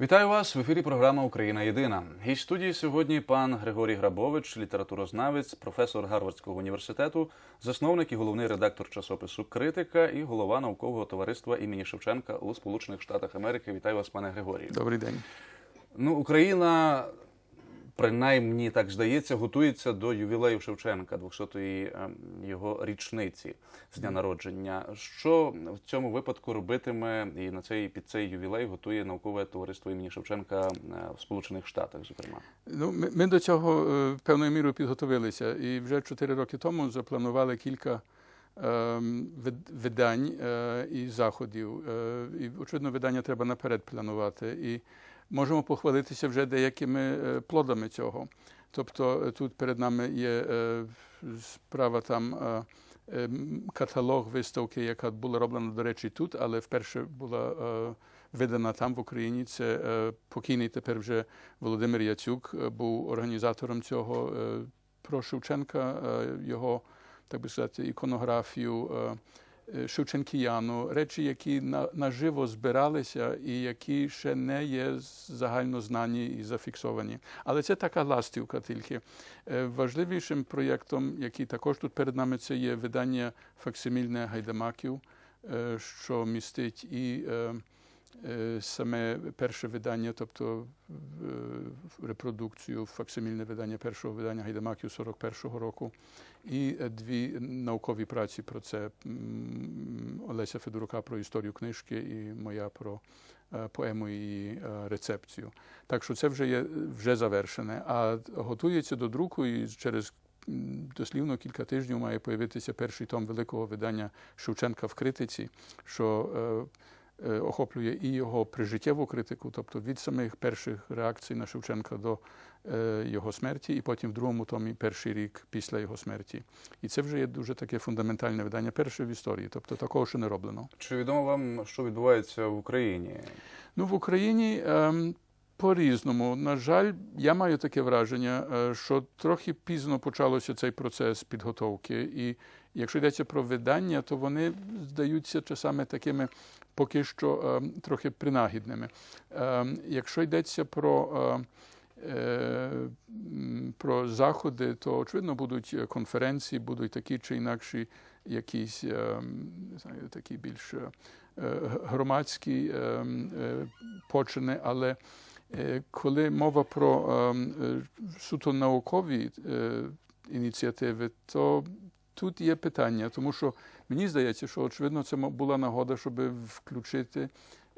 Вітаю вас в ефірі. Програма Україна Єдина. Гість студії сьогодні пан Григорій Грабович, літературознавець, професор Гарвардського університету, засновник і головний редактор часопису Критика і голова наукового товариства імені Шевченка у Сполучених Штатах Америки. Вітаю вас, пане Григорію. Добрий день. Ну, Україна, принаймні так здається, готується до ювілею Шевченка, 200-ї ем, його річниці з дня народження. Що в цьому випадку робитиме і на цей під цей ювілей готує наукове товариство імені Шевченка е, в Сполучених Штатах, зокрема? Ну, ми, ми до цього е, певною мірою підготовилися, і вже чотири роки тому запланували кілька ем, видань е, і заходів. І, очевидно, видання треба наперед планувати. І можемо похвалитися вже деякими е, плодами цього. Тобто е, тут перед нами є е, справа там. Каталог виставки, яка була роблена, до речі, тут, але вперше була видана там в Україні. Це покійний тепер вже Володимир Яцюк був організатором цього про Шевченка, його, так би сказати, іконографію. Шевченкіяну, речі, які на, наживо збиралися і які ще не є загально знані і зафіксовані. Але це така ластівка тільки. Е, Важливішим проєктом, який також тут перед нами, це є видання факсимільне гайдамаків, е, що містить і е, е, саме перше видання, тобто е, репродукцію, факсимільне видання першого видання гайдамаків 41-го року, і е, дві наукові праці про це Олеся Федорука про історію книжки і моя про е, поему і е, рецепцію. Так що це вже є вже завершене. А готується до друку і через дослівно кілька тижнів має появитися перший том великого видання Шевченка в критиці, що е, е, охоплює і його прижиттєву критику, тобто від самих перших реакцій на Шевченка до е, його смерті, і потім в другому томі перший рік після його смерті. І це вже є дуже таке фундаментальне видання, перше в історії, тобто такого ще не роблено. Чи відомо вам, що відбувається в Україні? Ну, в Україні ем, по-різному. На жаль, я маю таке враження, е, що трохи пізно почалося цей процес підготовки. І якщо йдеться про видання, то вони здаються часами такими поки що ем, трохи принагідними. Ем, якщо йдеться про ем, е, про заходи, то очевидно будуть конференції, будуть такі чи інакші якісь знаю, такі більш е, громадські е, почини, але коли мова про суто наукові ініціативи, то тут є питання, тому що мені здається, що очевидно це була нагода, щоб включити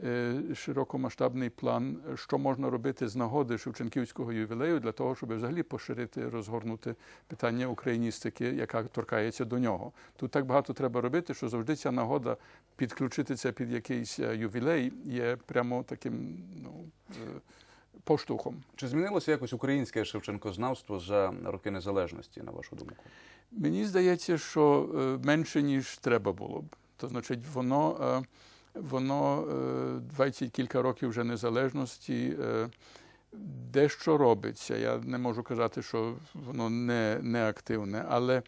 е, широкомасштабний план, що можна робити з нагоди Шевченківського ювілею для того, щоб взагалі поширити, розгорнути питання україністики, яка торкається до нього. Тут так багато треба робити, що завжди ця нагода підключити це під якийсь е, ювілей є прямо таким ну, е, поштовхом. Чи змінилося якось українське Шевченкознавство за роки незалежності, на вашу думку? Мені здається, що е, менше, ніж треба було б. То значить, воно, е, воно е, 20 кілька років вже незалежності. е, Дещо робиться. Я не можу казати, що воно не, не активне, але, е,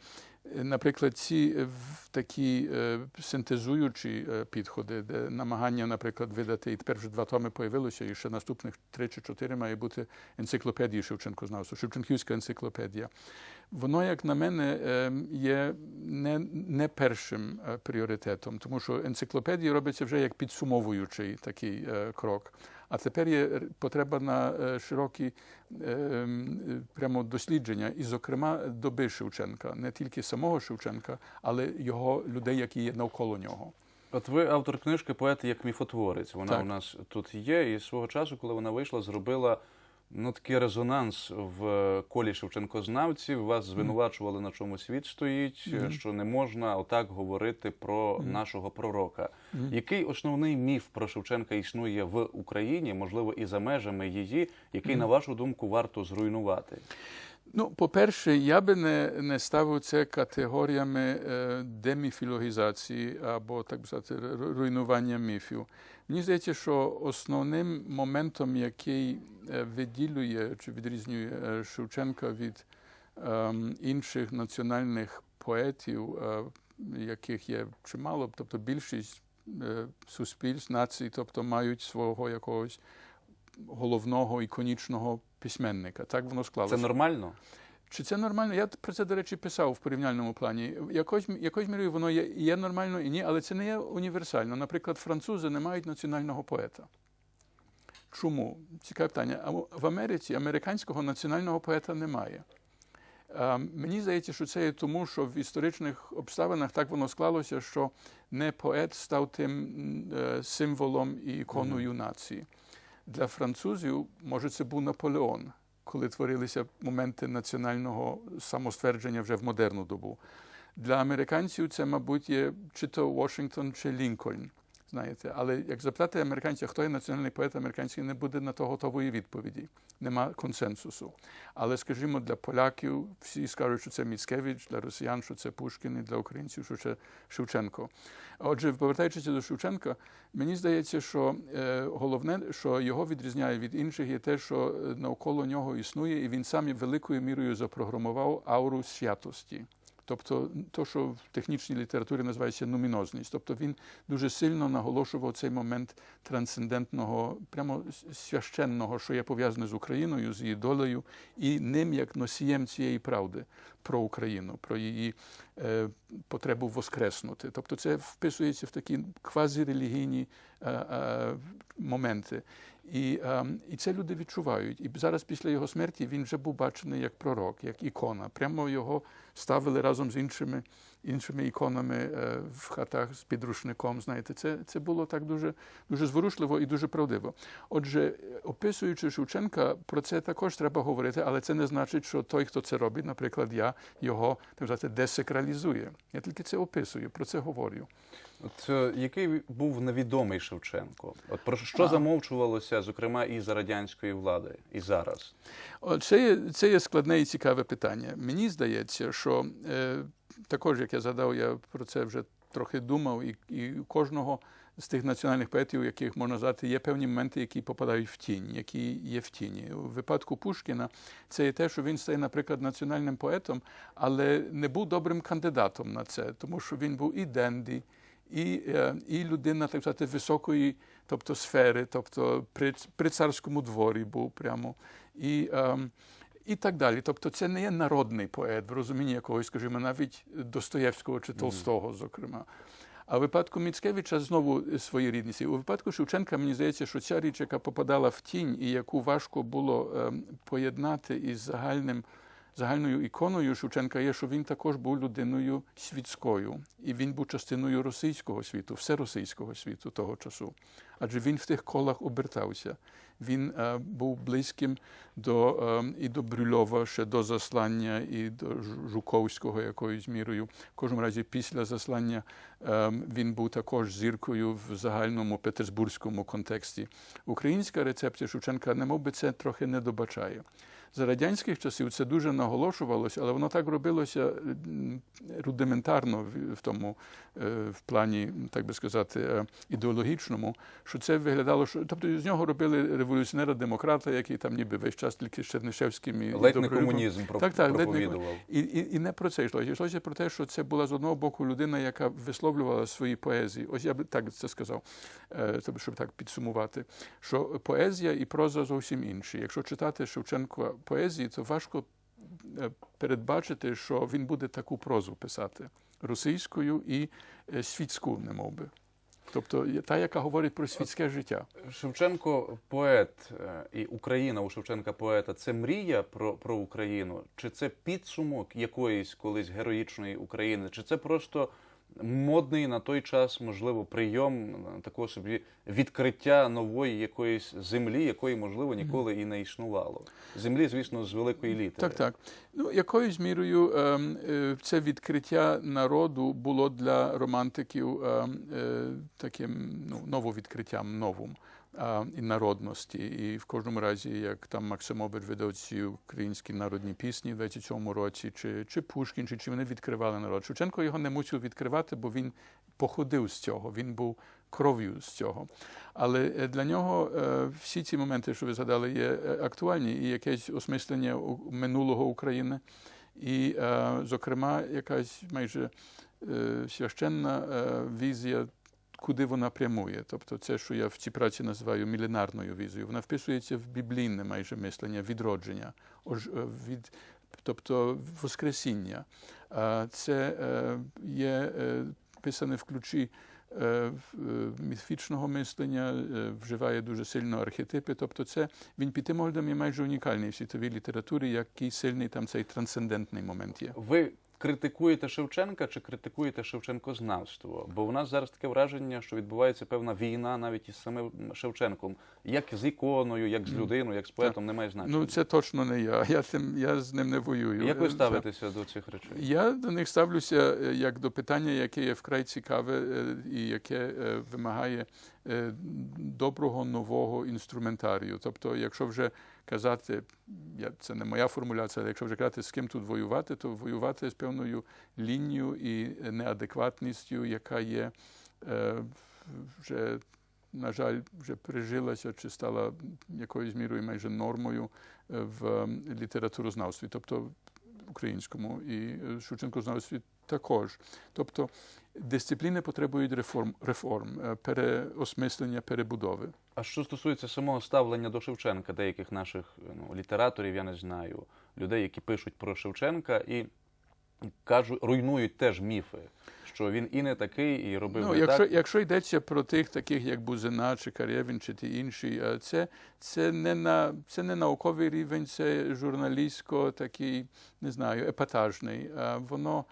наприклад, ці е, такі е, синтезуючі е, підходи, де намагання, наприклад, видати, і тепер вже два томи появилося, і ще наступних три чи чотири має бути енциклопедії Шевченкознавства, Шевченківська енциклопедія. Воно, як на мене, е, є не, не першим е, пріоритетом, тому що енциклопедії робиться вже як підсумовуючий такий е, крок. А тепер є потреба на е, широкі е, м, е, прямо дослідження, і, зокрема, доби Шевченка, не тільки самого Шевченка, але його людей, які є навколо нього. От ви автор книжки Поет як міфотворець. Вона Так. у нас тут є, і свого часу, коли вона вийшла, зробила ну, такий резонанс в колі Шевченкознавців. Вас звинувачували на чому світ стоїть, Мгм. що не можна отак говорити про Мгм. нашого пророка. Мгм. Який основний міф про Шевченка існує в Україні, можливо, і за межами її, який, Мгм. на вашу думку, варто зруйнувати? Ну, по-перше, я би не, не ставив це категоріями е, деміфілогізації або, так би сказати, руйнування міфів. Мені здається, що основним моментом, який е, виділює чи відрізнює е, Шевченка від ем, інших національних поетів, е, яких є чимало, тобто більшість суспільств, націй, тобто мають свого якогось головного іконічного письменника. Так воно склалося. Це нормально? Чи це нормально? Я про це, до речі, писав в порівняльному плані. Якось, якось мірою воно є, є нормально і ні, але це не є універсально. Наприклад, французи не мають національного поета. Чому? Цікаве питання. А в Америці американського національного поета немає. А, Мені здається, що це є тому, що в історичних обставинах так воно склалося, що не поет став тим е, символом і іконою нації. Для французів, може, це був Наполеон, коли творилися моменти національного самоствердження вже в модерну добу. Для американців це, мабуть, є чи то Вашингтон, чи Лінкольн. Знаєте, але як запитати американця, хто є національний поет американський, не буде на то готової відповіді. Нема консенсусу. Але, скажімо, для поляків всі скажуть, що це Міцкевич, для росіян, що це Пушкін, і для українців, що це Шевченко. Отже, повертаючись до Шевченка, мені здається, що е, головне, що його відрізняє від інших, є те, що е, навколо нього існує, і він сам великою мірою запрограмував ауру святості. Тобто, то, що в технічній літературі називається нумінозність. Тобто він дуже сильно наголошував цей момент трансцендентного, прямо священного, що є пов'язане з Україною, з її долею, і ним як носієм цієї правди про Україну, про її е, потребу воскреснути. Тобто, це вписується в такі квазірелігійні е, е, моменти. І, е, і це люди відчувають. І зараз, після його смерті, він вже був бачений як пророк, як ікона. Прямо його ставили разом з іншими, іншими іконами е, в хатах з підручником. Знаєте, це, це було так дуже, дуже зворушливо і дуже правдиво. Отже, описуючи Шевченка, про це також треба говорити, але це не значить, що той, хто це робить, наприклад, я його так сказати, десакралізує. Я тільки це описую, про це говорю. От е, який був невідомий Шевченко? От про що А. замовчувалося, зокрема, і за радянської влади, і зараз? Це є, це є складне і цікаве питання. Мені здається, що е, також, як я згадав, я про це вже трохи думав, і, і кожного з тих національних поетів, яких можна назвати, є певні моменти, які попадають в тінь, які є в тіні. У випадку Пушкіна це є те, що він стає, наприклад, національним поетом, але не був добрим кандидатом на це, тому що він був і денді, і, е, і людина, так сказати, високої тобто сфери, тобто при, при царському дворі був прямо. І, ем, і так далі. Тобто це не є народний поет в розумінні якогось, скажімо, навіть Достоєвського чи Толстого, зокрема. А в випадку Міцкевича знову своєрідність. У випадку Шевченка мені здається, що ця річ, яка попадала в тінь, і яку важко було ем, поєднати із загальним, загальною іконою Шевченка, є, що він також був людиною світською, і він був частиною російського світу, всеросійського світу того часу. Адже він в тих колах обертався. Він е, був близьким до е, і до Брюльова ще до заслання, і до Жуковського якоюсь мірою. В кожному разі, після заслання е, він був також зіркою в загальному петербурзькому контексті. Українська рецепція Шевченка, немов би це трохи не добачає. За радянських часів це дуже наголошувалося, але воно так робилося рудиментарно в, тому в плані, так би сказати, ідеологічному, що це виглядало, що тобто з нього робили революціонера-демократа, який там ніби весь час тільки з Чернишевським і Ледь не комунізм про- Так, так, не проповідував. І, і, і не про це йшлося. Йшлося про те, що це була з одного боку людина, яка висловлювала свої поезії. Ось я би так це сказав, е, щоб так підсумувати, що поезія і проза зовсім інші. Якщо читати Шевченка поезії, то важко е, передбачити, що він буде таку прозу писати російською і е, світську, немов би. Тобто та, яка говорить про світське життя. Шевченко поет е, і Україна у Шевченка поета це мрія про, про Україну, чи це підсумок якоїсь колись героїчної України, чи це просто модний на той час, можливо, прийом е, такого собі відкриття нової якоїсь землі, якої, можливо, ніколи і не існувало. Землі, звісно, з великої літери. Так, так. Ну, якоюсь мірою ем, е, це відкриття народу було для романтиків ем, е, таким ну, нововідкриттям новим і народності. І в кожному разі, як там Максимович видав ці українські народні пісні в 27-му році, чи, чи Пушкін, чи, чи вони відкривали народ. Шевченко його не мусив відкривати, бо він походив з цього, він був кров'ю з цього. Але е, для нього е, всі ці моменти, що ви згадали, є е, актуальні, і якесь осмислення минулого України, і, зокрема, якась майже священна візія куди вона прямує. Тобто, це, що я в цій праці називаю міленарною візою, вона вписується в біблійне майже мислення, відродження, е, від, тобто Воскресіння. Це е, є е, писане в ключі міфічного мислення, вживає дуже сильно архетипи. Тобто, це він під тим оглядом є майже унікальний в світовій літературі, який сильний там цей трансцендентний момент є. Ви критикуєте Шевченка чи критикуєте Шевченкознавство? Бо у нас зараз таке враження, що відбувається певна війна навіть із самим Шевченком, як з іконою, як з людиною, як з поетом, немає значення. Ну, це точно не я. Я, цим, я з ним не воюю. Як ви Е, ставитеся до цих речей? Я до них ставлюся е, як до питання, яке є вкрай цікаве е, і яке вимагає доброго нового інструментарію. Тобто, якщо вже казати, я, це не моя формуляція, але якщо вже казати, з ким тут воювати, то воювати з певною лінією і неадекватністю, яка є е, вже, на жаль, вже пережилася чи стала якоюсь мірою майже нормою е, в літературознавстві. Тобто українському і е, Шевченкознавстві також. Тобто дисципліни потребують реформ, реформ е, переосмислення, перебудови. А що стосується самого ставлення до Шевченка, деяких наших ну, літераторів, я не знаю, людей, які пишуть про Шевченка і кажуть, руйнують теж міфи, що він і не такий, і робив Ну, не якщо, так. якщо йдеться про тих, таких як Бузина чи Карєвін, чи ті інші, е, це, це, не на, це не науковий рівень, це журналістсько такий, не знаю, епатажний. Е, Воно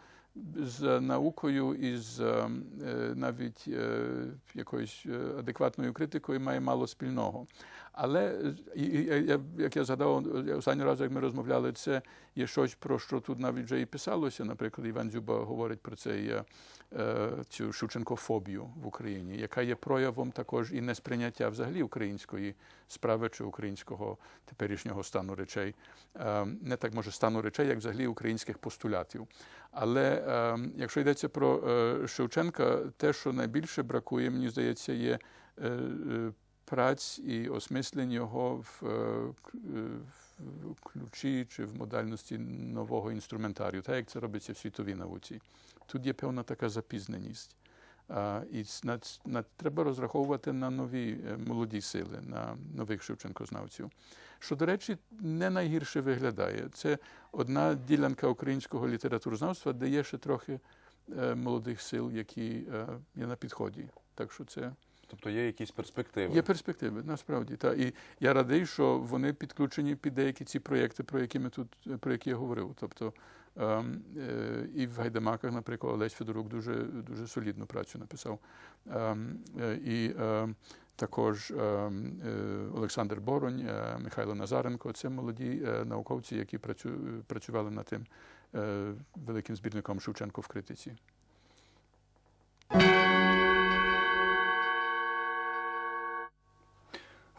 з наукою і з е, е, навіть е, якоюсь адекватною критикою має мало спільного. Але як я згадав останній раз, як ми розмовляли, це є щось про що тут навіть вже і писалося. Наприклад, Іван Дзюба говорить про це є, е, цю Шевченкофобію в Україні, яка є проявом також і несприйняття взагалі української справи чи українського теперішнього стану речей. Е, Не так може стану речей, як взагалі українських постулятів. Але е, якщо йдеться про Шевченка, те, що найбільше бракує, мені здається, є праць і осмислень його в, е, е, в ключі чи в модальності нового інструментарію, так як це робиться в світовій науці. Тут є певна така запізненість. А, і ц- на, на, треба розраховувати на нові е, молоді сили, на нових Шевченкознавців. Що, до речі, не найгірше виглядає. Це одна ділянка українського літературознавства, де є ще трохи молодих сил, які є на підході. Так що це Тобто є якісь перспективи. Є перспективи, насправді. Та. І я радий, що вони підключені під деякі ці проєкти, про які ми тут про які я говорив. Тобто ем, е, і в Гайдамаках, наприклад, Олесь Федорук дуже, дуже солідну працю написав. Ем, е, і ем, також ем, е, Олександр Боронь, е, Михайло Назаренко це молоді е, науковці, які працю, працювали над тим е, великим збірником Шевченко в критиці.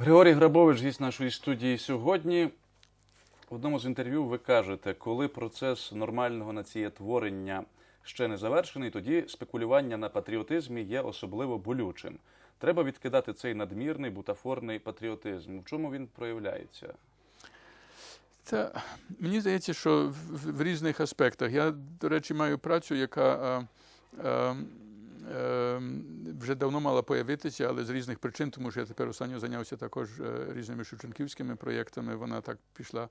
Григорій Грабович, гість нашої студії сьогодні. В одному з інтерв'ю ви кажете, коли процес нормального націєтворення ще не завершений, тоді спекулювання на патріотизмі є особливо болючим. Треба відкидати цей надмірний бутафорний патріотизм. В чому він проявляється? Та мені здається, що в, в, в різних аспектах. Я, до речі, маю працю, яка е, е, вже давно мала появитися, але з різних причин, тому що я тепер останньо зайнявся також е, різними шевченківськими проєктами. Вона так пішла,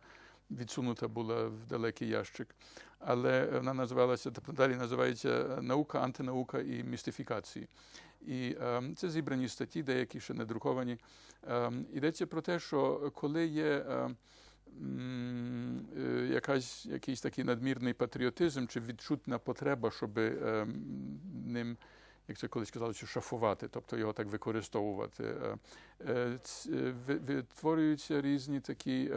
відсунута була в далекий ящик. Але вона називалася, далі називається Наука, антинаука і містифікації. І е, це зібрані статті, деякі ще не друковані. Е, йдеться про те, що коли є. Е, е, якась, якийсь такий надмірний патріотизм чи відчутна потреба, щоб е, ним, як це колись казали, що шафувати, тобто його так використовувати. Е, е, е, ви- Витворюються різні такі.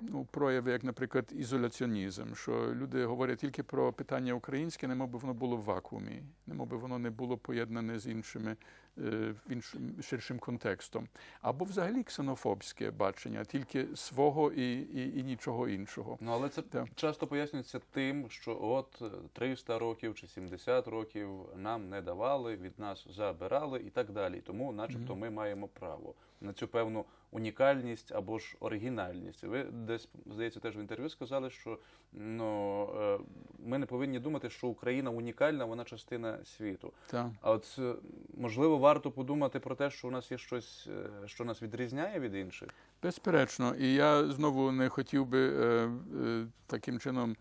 Ну, прояви, як, наприклад, ізоляціонізм, що люди говорять тільки про питання українське, немов би воно було в вакуумі, немов би воно не було поєднане з іншими іншим ширшим контекстом. Або взагалі ксенофобське бачення, тільки свого і, і, і нічого іншого. Ну але це Так. часто пояснюється тим, що от е, 300 років чи 70 років нам не давали, від нас забирали і так далі. Тому, начебто, ми маємо право на цю певну унікальність або ж оригінальність. Ви десь здається теж в інтерв'ю сказали, що ну е, ми не повинні думати, що Україна унікальна, вона частина світу. Так. А от е, можливо, варто подумати про те, що у нас є щось, е, що нас відрізняє від інших. Безперечно, і я знову не хотів би е, е, таким чином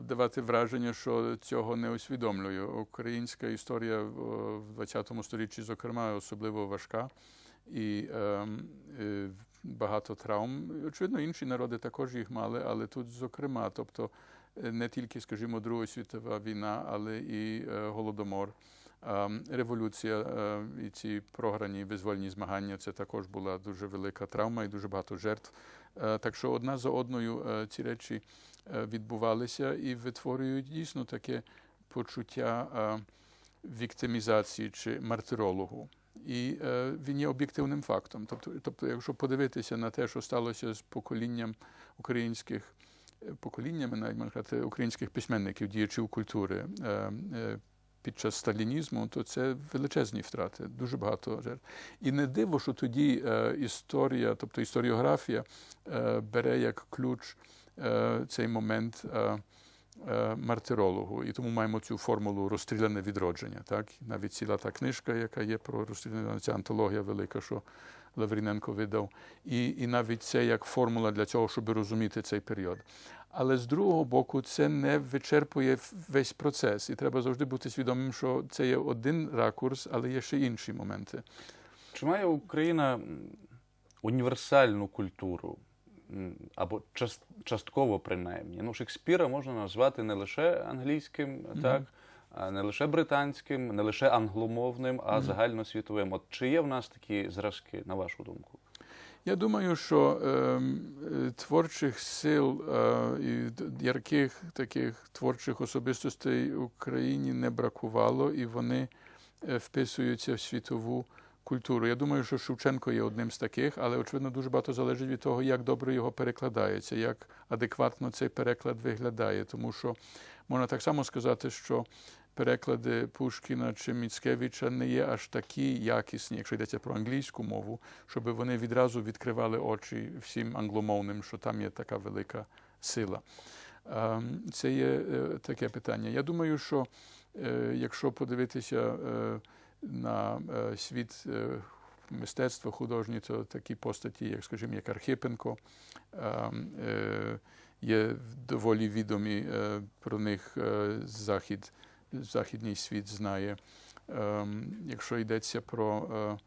давати враження, що цього не усвідомлюю. Українська історія в в ХХ столітті, зокрема, особливо важка і е, е, багато травм. Очевидно, інші народи також їх мали, але тут, зокрема, тобто не тільки, скажімо, Друга світова війна, але і голодомор. А, Революція е, і ці програні визвольні змагання це також була дуже велика травма і дуже багато жертв. Е, Так що одна за одною е, ці речі е, відбувалися і витворюють дійсно таке почуття е, віктимізації чи мартирологу. І е, він є об'єктивним фактом. Тобто, тобто, якщо подивитися на те, що сталося з поколінням українських е, поколіннями, навіть можна сказати, українських письменників, діячів культури е, е, під час сталінізму, то це величезні втрати, дуже багато жертв. І не диво, що тоді е, історія, тобто історіографія, е, бере як ключ е, цей момент. Мартирологу, і тому маємо цю формулу розстріляне відродження. Так? Навіть ціла та книжка, яка є про розстріляне, ця антологія велика, що Лавріненко видав, і, і навіть це як формула для цього, щоб розуміти цей період. Але з другого боку, це не вичерпує весь процес, і треба завжди бути свідомим, що це є один ракурс, але є ще інші моменти. Чи має Україна універсальну культуру? Або частково принаймні. Ну, Шекспіра можна назвати не лише англійським, так, а не лише британським, не лише англомовним, а загальносвітовим. От чи є в нас такі зразки, на вашу думку? Я думаю, що ем, е, творчих сил е, і ярких таких творчих особистостей в Україні не бракувало, і вони е, вписуються в світову культуру. Я думаю, що Шевченко є одним з таких, але очевидно дуже багато залежить від того, як добре його перекладається, як адекватно цей переклад виглядає. Тому що можна так само сказати, що переклади Пушкіна чи Міцкевича не є аж такі якісні, якщо йдеться про англійську мову, щоб вони відразу відкривали очі всім англомовним, що там є така велика сила. Ем, Це є е, таке питання. Я думаю, що е, якщо подивитися е, на світ мистецтва художні, то такі постаті, як, скажімо, як Архипенко, ем, є доволі відомі про них захід, західний світ знає. Ем, Якщо йдеться про е,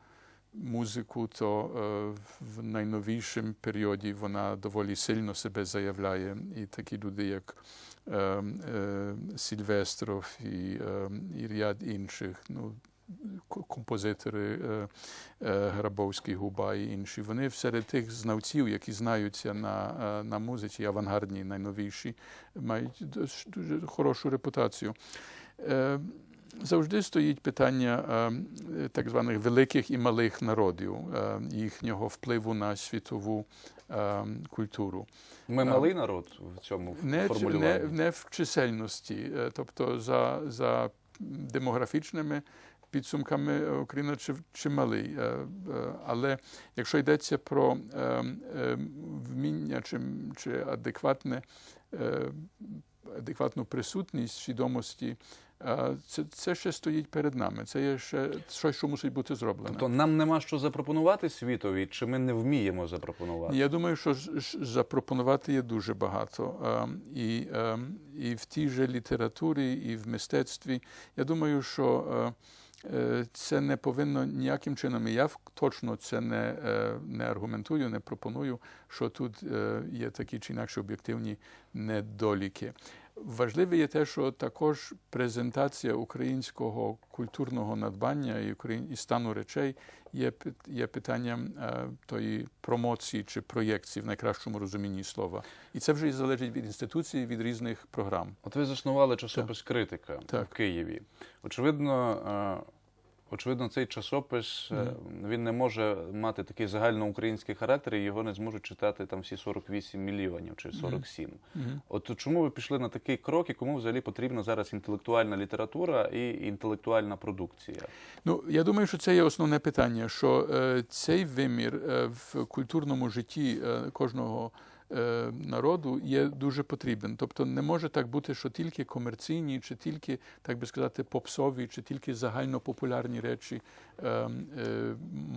музику, то е, в найновішому періоді вона доволі сильно себе заявляє. І такі люди, як е, е, Сільвестров і, е, і ряд інших, ну, композитори Грабовський, Губа і інші, вони серед тих знавців, які знаються на, на музиці, авангардній, найновіші, мають дуже хорошу репутацію. Е, Завжди стоїть питання е, так званих великих і малих народів, е, їхнього впливу на світову культуру. Ми малий народ в цьому Не, не, формулюванні. не в чисельності, тобто за, за демографічними підсумками Україна чи, чималий. Але якщо йдеться про вміння чи, чи адекватне, адекватну присутність свідомості, це, це ще стоїть перед нами. Це є ще щось, що мусить бути зроблено. Тобто нам нема що запропонувати світові, чи ми не вміємо запропонувати? Я думаю, що запропонувати є дуже багато. І, і в тій же літературі, і в мистецтві. Я думаю, що е, це не повинно ніяким чином, і я точно це не, е, не аргументую, не пропоную, що тут е, є такі чи інакші об'єктивні недоліки. Важливе є те, що також презентація українського культурного надбання і, і стану речей є, є питанням е, тої промоції чи проєкції в найкращому розумінні слова. І це вже і залежить від інституції, від різних програм. От ви заснували часопис Критика Так. в Києві. Очевидно, е, очевидно, цей часопис е, він не може мати такий загальноукраїнський характер, і його не зможуть читати там всі 48 мільйонів чи 47. От чому ви пішли на такий крок і кому взагалі потрібна зараз інтелектуальна література і інтелектуальна продукція? Ну, я думаю, що це є основне питання, що е, цей вимір е, в культурному житті е, кожного народу є дуже потрібен. Тобто не може так бути, що тільки комерційні, чи тільки, так би сказати, попсові, чи тільки загальнопопулярні речі е, е,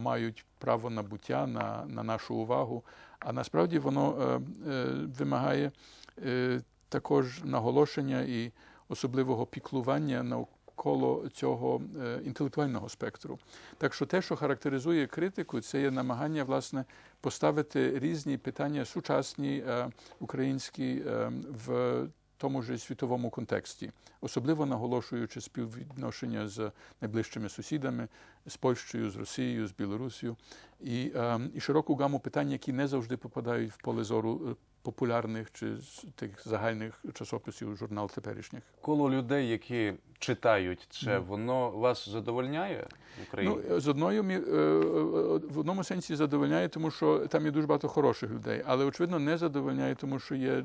мають право на буття, на, на нашу увагу. А насправді воно е, е, вимагає е, також наголошення і особливого піклування навколо цього е, інтелектуального спектру. Так що те, що характеризує критику, це є намагання власне поставити різні питання сучасні е, українські е, в тому ж світовому контексті, особливо наголошуючи співвідношення з найближчими сусідами, з Польщею, з Росією, з Білорусією, і, і широку гаму питань, які не завжди попадають в поле зору популярних чи з тих загальних часописів, журнал теперішніх. Коло людей, які читають це, воно вас задовольняє в Україні? Ну, з одною мі- е, е, в одному сенсі задовольняє, тому що там є дуже багато хороших людей, але очевидно не задовольняє, тому що є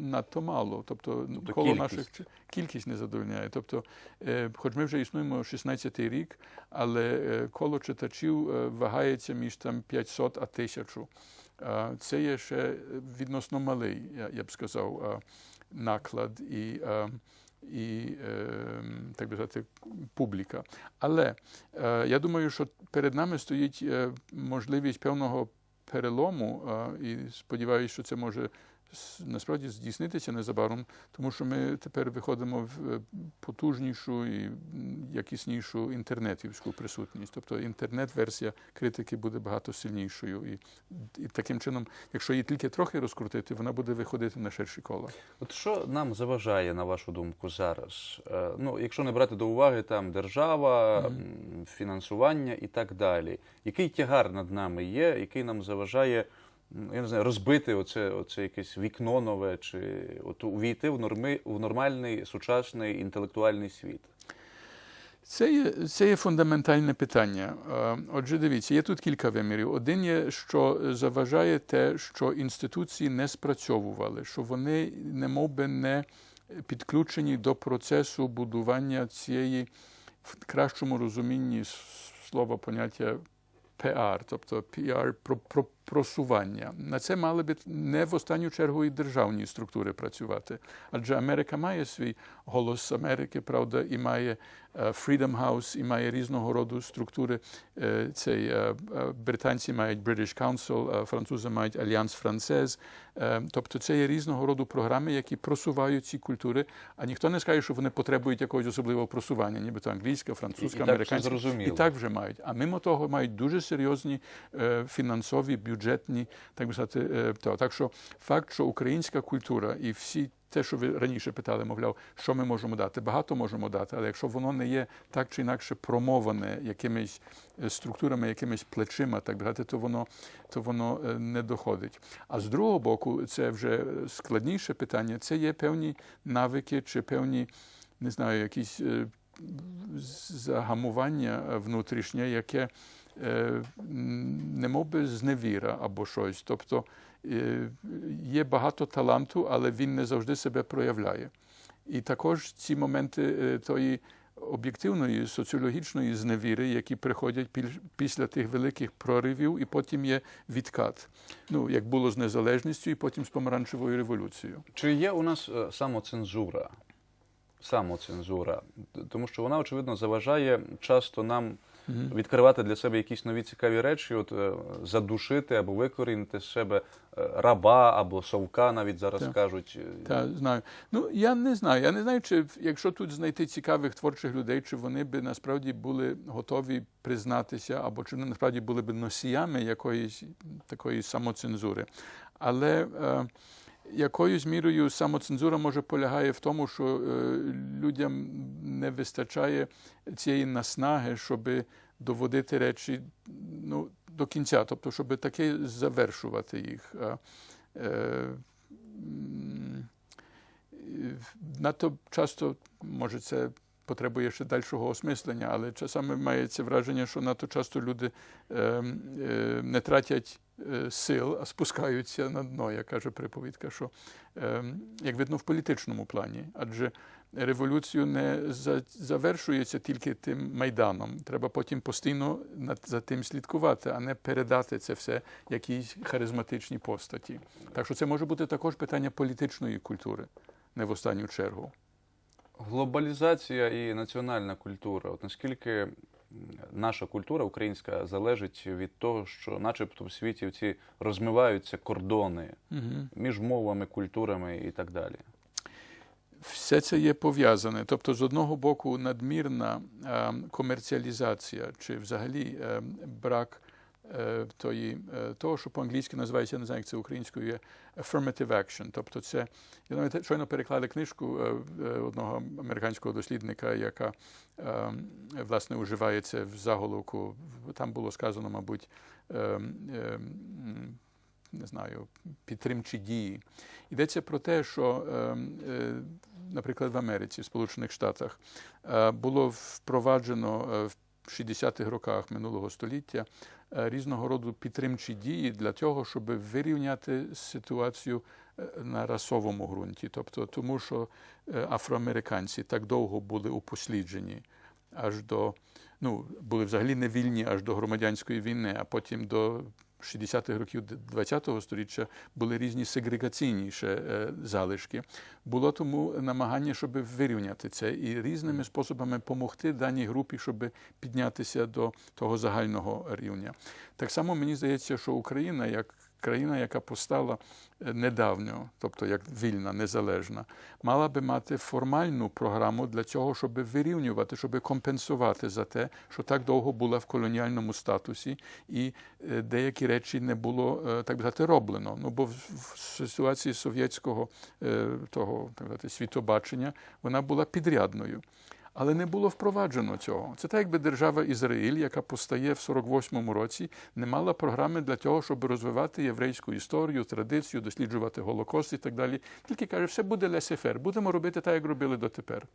надто мало. Тобто, Тобто коло кількість. наших кількість не задовольняє. Тобто, е, хоч ми вже існуємо 16-й рік, але коло читачів вагається між там 500 а 1000. Це є ще відносно малий, я, б сказав, наклад і, і е, так би сказати, публіка. Але е, я думаю, що перед нами стоїть е, можливість певного перелому, і сподіваюся, що це може насправді здійснитися незабаром, тому що ми тепер виходимо в е, потужнішу і якіснішу інтернетівську присутність. Тобто інтернет-версія критики буде багато сильнішою. І, і таким чином, якщо її тільки трохи розкрутити, вона буде виходити на ширші кола. От що нам заважає, на вашу думку, зараз? Е, Ну, якщо не брати до уваги там держава, Мгм. м, фінансування і так далі. Який тягар над нами є, який нам заважає, я не знаю, розбити оце, оце якесь вікно нове, чи от увійти в норми в нормальний сучасний інтелектуальний світ? Це є, це є фундаментальне питання. Е, Отже, дивіться, є тут кілька вимірів. Один є, що заважає те, що інституції не спрацьовували, що вони не би не підключені до процесу будування цієї в кращому розумінні слова поняття PR, тобто PR про, про просування. На це мали б не в останню чергу і державні структури працювати. Адже Америка має свій голос Америки, правда, і має е, Freedom House, і має різного роду структури. Е, Цей е, британці мають British Council, французи мають Альянс Францез. Тобто це є різного роду програми, які просувають ці культури. А ніхто не скаже, що вони потребують якогось особливого просування, нібито англійська, французька, американська. І так вже мають. А мимо того мають дуже серйозні фінансові, бюджетні, так би сказати, е, то. Так що факт, що українська культура і всі те, що ви раніше питали, мовляв, що ми можемо дати, багато можемо дати, але якщо воно не є так чи інакше промоване якимись е, структурами, якимись плечима, так сказати, то воно, то воно е, не доходить. А з другого боку, це вже складніше питання, це є певні навики чи певні, не знаю, якісь загамування внутрішнє, яке е, би зневіра або щось. Тобто е, є багато таланту, але він не завжди себе проявляє. І також ці моменти е, тої об'єктивної соціологічної зневіри, які приходять після тих великих проривів, і потім є відкат. Ну, як було з незалежністю, і потім з помаранчевою революцією. Чи є у нас самоцензура? Самоцензура, тому що вона очевидно заважає часто нам відкривати для себе якісь нові цікаві речі, от е, задушити або викорінити з себе е, раба або совка, навіть зараз Так. кажуть. Та знаю. Ну я не знаю. Я не знаю, чи якщо тут знайти цікавих творчих людей, чи вони би насправді були готові признатися, або чи вони насправді були б носіями якоїсь такої самоцензури. Але е, якоюсь мірою самоцензура може полягає в тому, що е, людям не вистачає цієї наснаги, щоб доводити речі ну, до кінця, тобто, щоб таки завершувати їх. Е, е, Надто часто, може, це потребує ще дальшого осмислення, але часами мається враження, що надто часто люди е, е, не тратять сил, а спускаються на дно, як каже приповідка, що е, як видно в політичному плані. Адже революцію не завершується тільки тим майданом. Треба потім постійно за тим слідкувати, а не передати це все якійсь харизматичній постаті. Так що це може бути також питання політичної культури, не в останню чергу. Глобалізація і національна культура. От наскільки наша культура українська залежить від того, що, начебто, в світі ці розмиваються кордони Угу. між мовами, культурами і так далі. Все це є пов'язане. Тобто, з одного боку, надмірна е, комерціалізація чи взагалі е, брак тої, е, того, що по-англійськи називається, я не знаю, як це українською є affirmative action. Тобто, це я навіть щойно переклали книжку е, е, одного американського дослідника, яка е, власне уживає це в заголовку. Там було сказано, мабуть, е, е, м, не знаю, підтримчі дії. Йдеться про те, що, е, е, наприклад, в Америці, в Сполучених Штатах, е, було впроваджено е, в 60-х роках минулого століття е, різного роду підтримчі дії для того, щоб вирівняти ситуацію е, на расовому ґрунті. Тобто, тому що е, афроамериканці так довго були упосліджені аж до ну, були взагалі не вільні аж до громадянської війни, а потім до 60-х років ХХ століття були різні сегрегаційні ще е, залишки. Було тому намагання, щоб вирівняти це і різними способами допомогти даній групі, щоб піднятися до того загального рівня. Так само мені здається, що Україна як країна, яка постала е, недавно, тобто як вільна, незалежна, мала би мати формальну програму для цього, щоб вирівнювати, щоб компенсувати за те, що так довго була в колоніальному статусі, і е, деякі речі не було е, так би сказати роблено. Ну бо в, ситуації совєтського того так би світобачення вона була підрядною. Але не було впроваджено цього. Це так, якби держава Ізраїль, яка постає в 48-му році, не мала програми для того, щоб розвивати єврейську історію, традицію, досліджувати Голокост і так далі. Тільки каже, все буде лесефер, будемо робити так, як робили дотепер.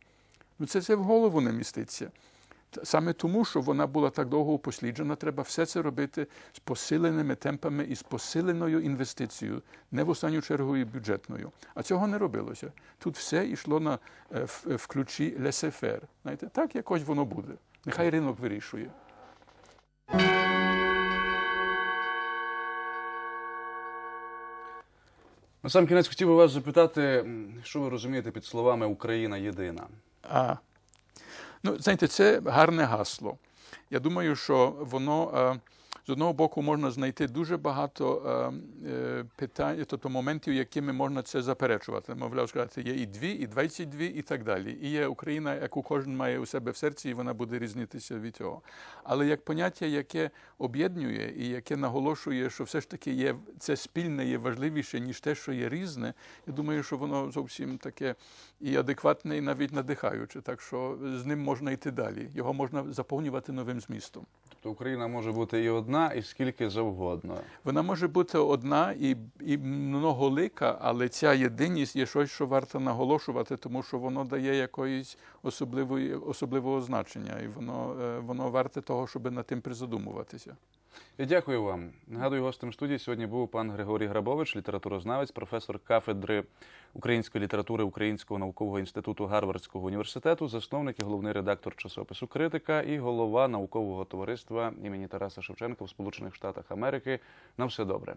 Ну це, це в голову не міститься. Саме тому, що вона була так довго упосліджена, треба все це робити з посиленими темпами і з посиленою інвестицією, не в останню чергу і бюджетною. А цього не робилося. Тут все йшло на, е, в, в ключі лесефер. Знаєте, так якось воно буде. Нехай ринок вирішує. На сам кінець хотів би вас запитати, що ви розумієте під словами Україна єдина? А, ну, знаєте, це гарне гасло. Я думаю, що воно е, з одного боку можна знайти дуже багато е, е, питань, тобто моментів, якими можна це заперечувати. Мовляв, сказати, є і дві, і 22, і так далі. І є Україна, яку кожен має у себе в серці, і вона буде різнитися від цього. Але як поняття, яке об'єднує і яке наголошує, що все ж таки є це спільне є важливіше, ніж те, що є різне, я думаю, що воно зовсім таке і адекватне, і навіть надихаюче. Так що з ним можна йти далі. Його можна заповнювати новим змістом. Тобто Україна може бути і одна, і скільки завгодно. Вона може бути одна і, і многолика, але ця єдиність є щось, що варто наголошувати, тому що воно дає якоїсь особливої, особливого значення, і воно, е, воно варте того, щоб над тим призадумуватися. Дякую вам. Нагадую, гостем студії сьогодні був пан Григорій Грабович, літературознавець, професор кафедри української літератури Українського наукового інституту Гарвардського університету, засновник і головний редактор часопису Критика і голова наукового товариства імені Тараса Шевченка в Сполучених Штатах Америки. На все добре.